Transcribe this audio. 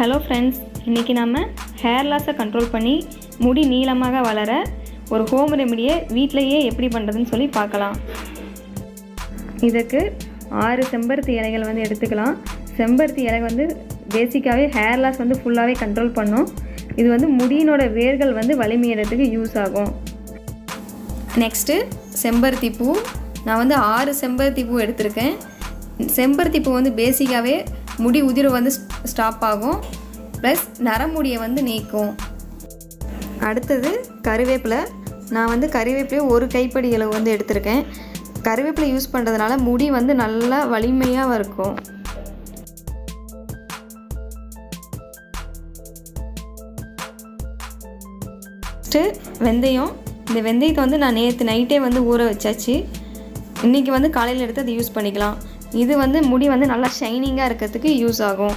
Hello friends இன்றைக்கி நம்ம hair லாஸை கண்ட்ரோல் பண்ணி முடி நீளமாக வளர ஒரு ஹோம் ரெமடியை வீட்டிலையே எப்படி பண்ணுறதுன்னு சொல்லி பார்க்கலாம். இதுக்கு ஆறு செம்பருத்தி இலைகள் வந்து எடுத்துக்கலாம். செம்பருத்தி இலை வந்து பேசிக்காகவே ஹேர் லாஸ் வந்து ஃபுல்லாகவே கண்ட்ரோல் பண்ணும். இது வந்து முடியினோட வேர்கள் வந்து வலிமையிடறதுக்கு யூஸ் ஆகும். நெக்ஸ்ட்டு செம்பருத்தி பூ. நான் வந்து ஆறு செம்பருத்தி பூ எடுத்திருக்கேன். செம்பருத்தி பூ வந்து பேசிக்காகவே முடி உதிர்வு வந்து ஸ்டாப் ஆகும். ப்ளஸ் நரமுடியை வந்து நீக்கும். அடுத்தது கருவேப்பிலை. நான் வந்து கருவேப்பிலையும் ஒரு கைப்படி அளவு வந்து எடுத்திருக்கேன். கருவேப்பிலை யூஸ் பண்ணுறதுனால முடி வந்து நல்லா வலிமையாக இருக்கும். வெந்தயம். இந்த வெந்தயத்தை வந்து நான் நேற்று நைட்டே வந்து ஊற வச்சாச்சு. இன்றைக்கி வந்து காலையில் எடுத்து அதை யூஸ் பண்ணிக்கலாம். இது வந்து முடி வந்து நல்லா ஷைனிங்காக இருக்கிறதுக்கு யூஸ் ஆகும்.